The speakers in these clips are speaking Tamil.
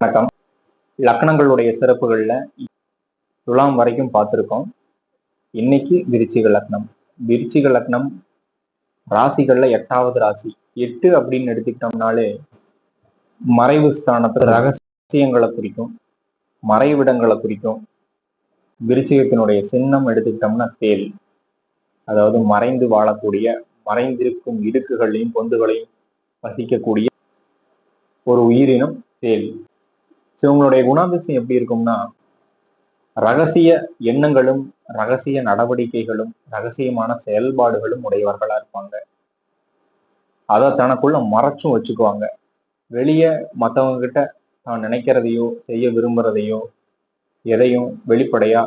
வணக்கம். லக்னங்களுடைய சிறப்புகளில் துலாம் வரைக்கும் பார்த்துருக்கோம். இன்னைக்கு விருச்சிக லக்னம். விருச்சிக லக்னம் ராசிகளில் எட்டாவது ராசி. எட்டு அப்படின்னு எடுத்துக்கிட்டோம்னாலே மறைவு ஸ்தானத்தில் ரகசியங்களை குறிக்கும் மறைவிடங்களை குறிக்கும். விருச்சிகத்தினுடைய சின்னம் எடுத்துக்கிட்டோம்னா தேல். அதாவது மறைந்து வாழக்கூடிய மறைந்திருக்கும் இடுக்குகளையும் பொந்துகளையும் வசிக்கக்கூடிய ஒரு உயிரினம் தேல். இவங்களுடைய குணாதிசயம் எப்படி இருக்கும்னா ரகசிய எண்ணங்களும் ரகசிய நடவடிக்கைகளும் ரகசியமான செயல்பாடுகளும் உடையவர்களா இருப்பாங்க. அதை தனக்குள்ள மறைச்சும் வச்சுக்குவாங்க. வெளியே மற்றவங்க கிட்ட தான் நினைக்கிறதையோ செய்ய விரும்புறதையோ எதையும் வெளிப்படையா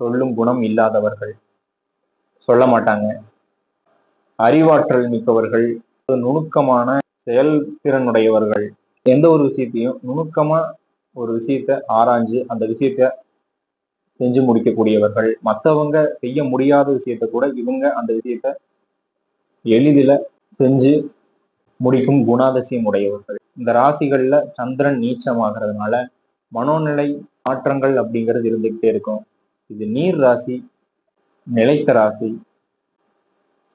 சொல்லும் குணம் இல்லாதவர்கள் சொல்ல மாட்டாங்க. அறிவாற்றல் மிக்கவர்கள் நுணுக்கமான செயல்திறனுடையவர்கள் எந்த ஒரு விஷயத்தையும் நுணுக்கமா ஒரு விஷயத்த ஆராய்ஞ்சு அந்த விஷயத்த செஞ்சு முடிக்கக்கூடியவர்கள். மற்றவங்க செய்ய முடியாத விஷயத்த கூட இவங்க அந்த விஷயத்த எளிதில் செஞ்சு முடிக்கும் குணாதிசயம் உடையவர்கள். இந்த ராசிகள்ல சந்திரன் நீச்சமாகிறதுனால மனோநிலை மாற்றங்கள் அப்படிங்கிறது இருந்துகிட்டே இருக்கும். இது நீர் ராசி நிலைத்த ராசி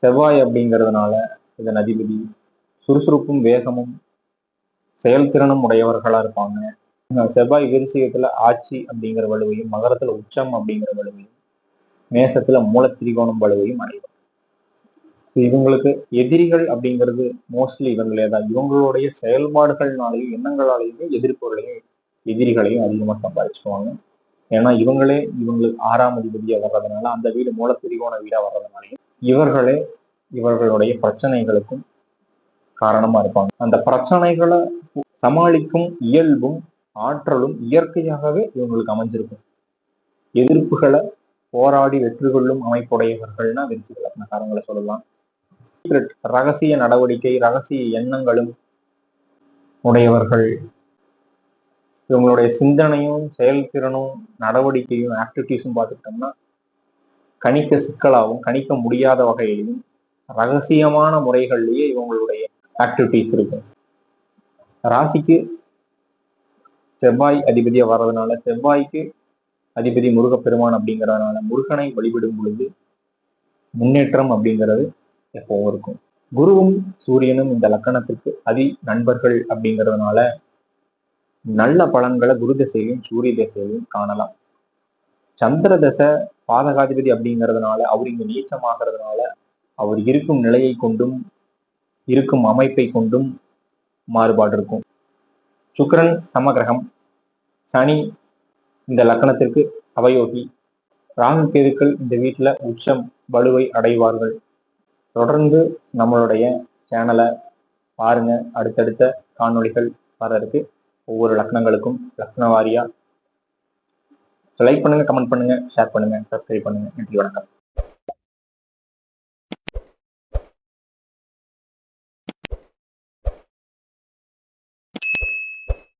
செவ்வாய் அப்படிங்கிறதுனால இதன் அதிபதி சுறுசுறுப்பும் வேகமும் செயல்திறனும் உடையவர்களா இருப்பாங்க. செவ்வாய் விருச்சிகத்துல ஆட்சி அப்படிங்கிற வலுவையும் மகரத்துல உச்சம் அப்படிங்கிற வலுவையும் மேசத்துல மூலத்திரிகோணம் வலுவையும் அடையும். இவங்களுக்கு எதிரிகள் அப்படிங்கிறது மோஸ்ட்லி இவங்களே தான். இவங்களுடைய செயல்பாடுகள்னாலையும் எண்ணங்களாலையுமே எதிர்ப்புகளையும் எதிரிகளையும் அதிகமா சம்பாதிச்சுக்குவாங்க. ஏன்னா இவங்களே இவங்களுக்கு ஆறாம் அதிபதியா வர்றதுனால அந்த வீடு மூலத்திரிகோண வீடா வர்றதுனாலையும் இவர்களே இவர்களுடைய பிரச்சனைகளுக்கும் காரணமா இருப்பாங்க. அந்த பிரச்சனைகளை சமாளிக்கும் இயல்பும் ஆற்றலும் இயற்கையாகவே இவங்களுக்கு அமைஞ்சிருக்கும். எதிர்ப்புகளை போராடி வெற்றி கொள்ளும் அமைப்புடையவர்கள்னா வெற்றி லக்னக்காரங்களை சொல்லலாம். ரகசிய நடவடிக்கை ரகசிய எண்ணங்களும் உடையவர்கள். இவங்களுடைய சிந்தனையும் செயல்திறனும் நடவடிக்கையும் ஆக்டிவிட்டிஸும் பார்த்துக்கிட்டோம்னா கணிக்க சிக்கலாகவும் கணிக்க முடியாத வகையிலும் ரகசியமான முறைகள்லேயே இவங்களுடைய ஆக்டிவிட்டிஸ் இருக்கும் ராசிக்கு செவ்வாய் அதிபதியா வர்றதுனால செவ்வாய்க்கு அதிபதி முருகப்பெருமான் அப்படிங்கிறதுனால முருகனை வழிபடும் பொழுது முன்னேற்றம் அப்படிங்கிறது எப்பவும் இருக்கும். குருவும் சூரியனும் இந்த லக்கணத்திற்கு அதி நண்பர்கள் அப்படிங்கிறதுனால நல்ல பலன்களை குரு தசையிலும் சூரிய தசையிலும் காணலாம். சந்திர தசை பாதகாதிபதி அப்படிங்கிறதுனால அவர் இங்கு நீச்சமாகிறதுனால அவர் இருக்கும் நிலையை கொண்டும் இருக்கும் அமைப்பை கொண்டும் மாறுபாடு இருக்கும். சுக்கரன் சமகிரகம். சனி இந்த லக்கணத்திற்கு அவயோகி. ராகு கேதுக்கள் இந்த வீட்டில் உச்சம் வலுவை அடைவார்கள். தொடர்ந்து நம்மளுடைய சேனலை பாருங்க. அடுத்தடுத்த காணொளிகள் வர்றதுக்கு ஒவ்வொரு லக்னங்களுக்கும் லக்ன வாரியா லைக் பண்ணுங்க கமெண்ட் பண்ணுங்க ஷேர் பண்ணுங்க சப்ஸ்கிரைப் பண்ணுங்க. நன்றி வணக்கம்.